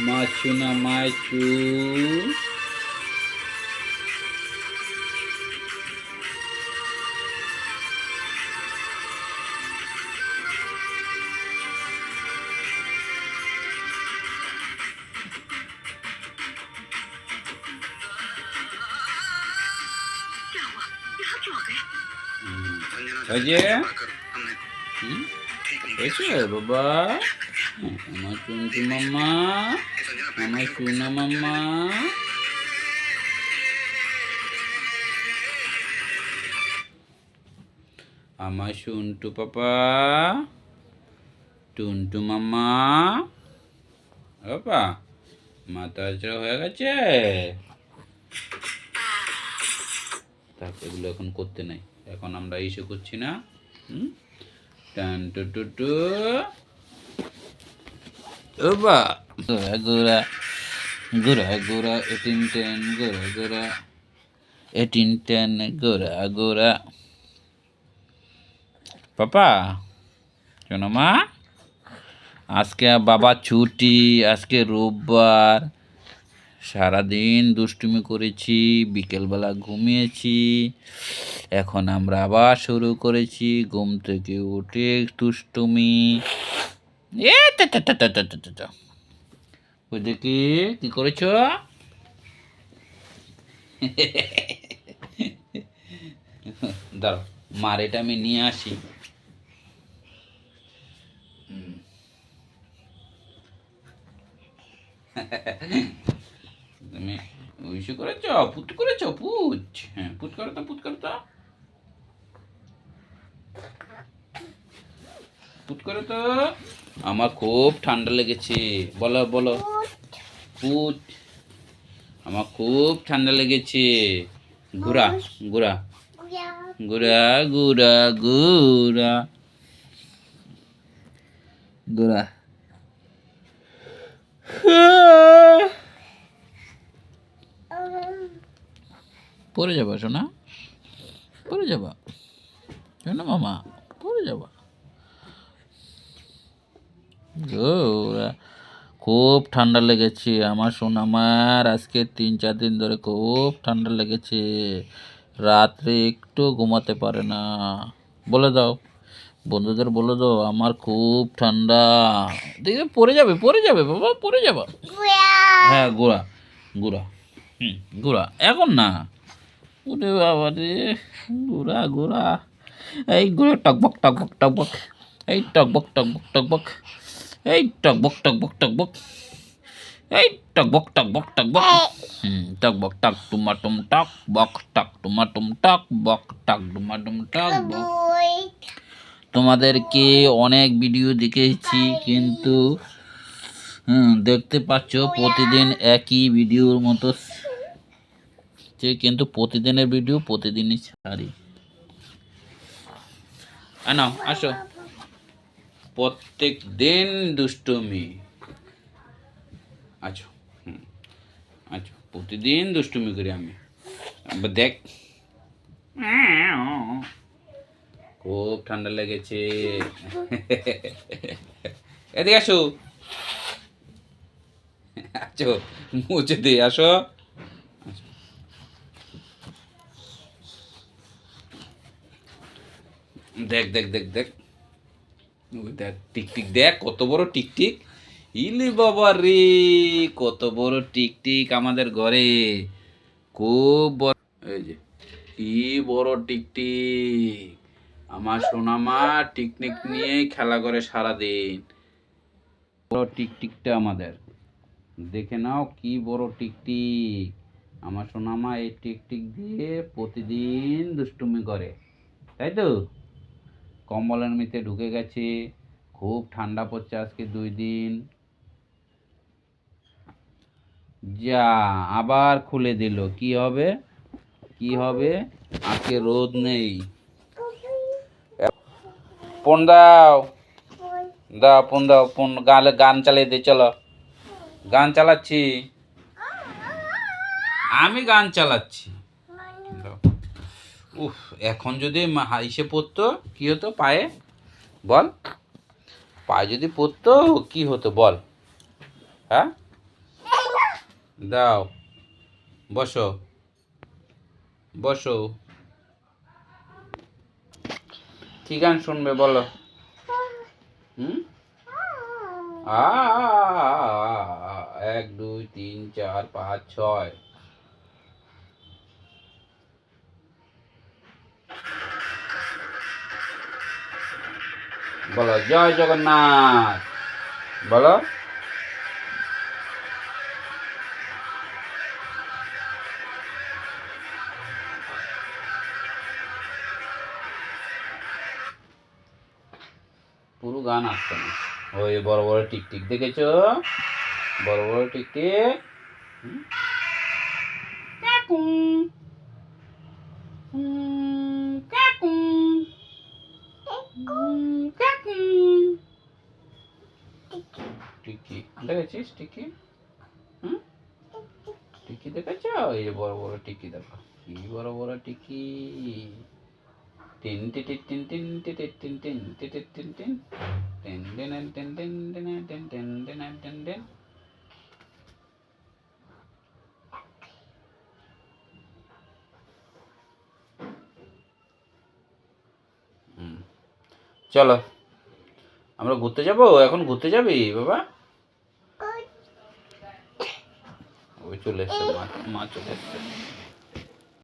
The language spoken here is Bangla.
Machu na Machu. Saja. Hum. Tá hmm? এসো বাবা? আমার চুনটু মাম্মা, আমার চুনা মাম্মা। আমার শুনটু পাপা, টুনটু মাম্মা। বাবা মাথা হয়ে গেছে। তারপর এগুলো এখন করতে নাই, এখন আমরা এইসব করছি না, হুম? পাপা মা আজকে বাবা ছুটি আজকে রোববার সারাদিন দুষ্টুমি করেছি, বিকেলবেলা ঘুমিয়েছি, এখন আমরা আবার শুরু করেছি, ঘুম থেকে উঠে দুষ্টুমি। এ ওই দেখি, কি করেছ? দাঁড়ো মার এটা আমি নিয়ে আসি। উইশু করেছ? পুত করেছ? পুচ হ্যাঁ পুত করো তো, পুত করো তো। পুত করো তো। আমার খুব ঠান্ডা লেগেছে। বলো বলো। পুত। আমার খুব ঠান্ডা লেগেছে। ঘোরা ঘোরা ঘোরা ঘোরা ঘোরা ঘোরা পরে যাবা সোনা। পরে যাবা। শোনো মামা পরে যাবা। খুব ঠান্ডা লেগেছে আমার সোনামার আজকে তিন চার দিন ধরে খুব ঠান্ডা লেগেছে। রাত্রে একটু ঘুমাতে পারে না। বলে দাও বন্ধুদের বলে দাও আমার খুব ঠান্ডা। দেখবে পড়ে যাবে পড়ে যাবে বাবা পড়ে যাবা। হ্যাঁ গোড়া গোড়া। হুম গোড়া। এখন না। ওরে বাবা রে গোড়া গোড়া এই গোড়া টকবক টকবক টকবক এই টকবক টকবক টকবক এই টকবক টকবক টকবক এই টকবক টকবক টকবক টকবক টাক টুমা টুম টাক বক টক টুমা টুম টাক বক টাক টুমা টুম টাক বক তোমাদেরকে অনেক ভিডিও দেখেছি কিন্তু দেখতে পাচ্ছ প্রতিদিন একই ভিডিওর মতো যে কিন্তু প্রতিদিনের ভিডিও প্রতিদিনই ছাড়ি। আনো আসো। প্রত্যেক দিন দুষ্টুমি। আচ্ছা হুম আচ্ছা প্রতিদিন দুষ্টুমি করি আমি। দেখ। খুব ঠান্ডা লেগেছে। এদিকে আসো। আচ্ছা মুছে দিয়ে আসো। দেখ দেখ দেখ দেখ। ওই দেখ টিকটিক দেখ, কত বড় টিকটিক ইলি বাবা রে, কত বড় টিকটিক আমাদের ঘরে। খুব বড় এই যে, কি বড় টিকটিক আমার সোনামা টিকনিক নিয়ে খেলা করে সারাদিন। বড় টিকটিকটা আমাদের। দেখে নাও কি বড় টিকটিক আমার সোনামা এই টিকটিক দিয়ে প্রতিদিন দুষ্টুমি করে। তাই তো? কম্বলের মিতে ঢুকে গেছে। খুব ঠান্ডা পড়ছে আজকে দুই দিন। যা, আবার খুলে দিল। কি হবে? কি হবে? আজকে রোদ নেই। ফোন দাও। দাও, ফোন দাও, ফোন গালে গান চালিয়ে দে, চলো। গান চালাচ্ছি। আমি গান চালাচ্ছি। উফ, এখন যদি হাইসে পড়তো, কি হতো পায়ে? বল। পায়ে যদি পড়তো, কি হতো বল। হ্যাঁ? দাও। বসো। বসো। কি গান শুনবে বলো? হুম? আ, এক, দুই, তিন, চার, পাঁচ, ছয়। বলো জয় জগন্নাথ বলো পুরো গান আসছে না ওই বড় বড় টিকটিক দেখেছ বড় বড় টিকটিক হুম? কাকুম। হুম, কাকুম। হুম, কাকুম। টিকি দেখেছিস টিকি হুম টিকি দেখেছ এই যে বড় বড় টিকি দেখো কি বড় বড় টিকি টিন টিটি টিন টিন টিটি টিন টিন টিটি টিন টিন টিন টিন টিন টিন টিন টিন টিন টিন টিন টিন চলো। আমরা ঘুরতে যাব? এখন ঘুরতে যাবি বাবা? ওই। চলে এসছে মা চলে এসছে।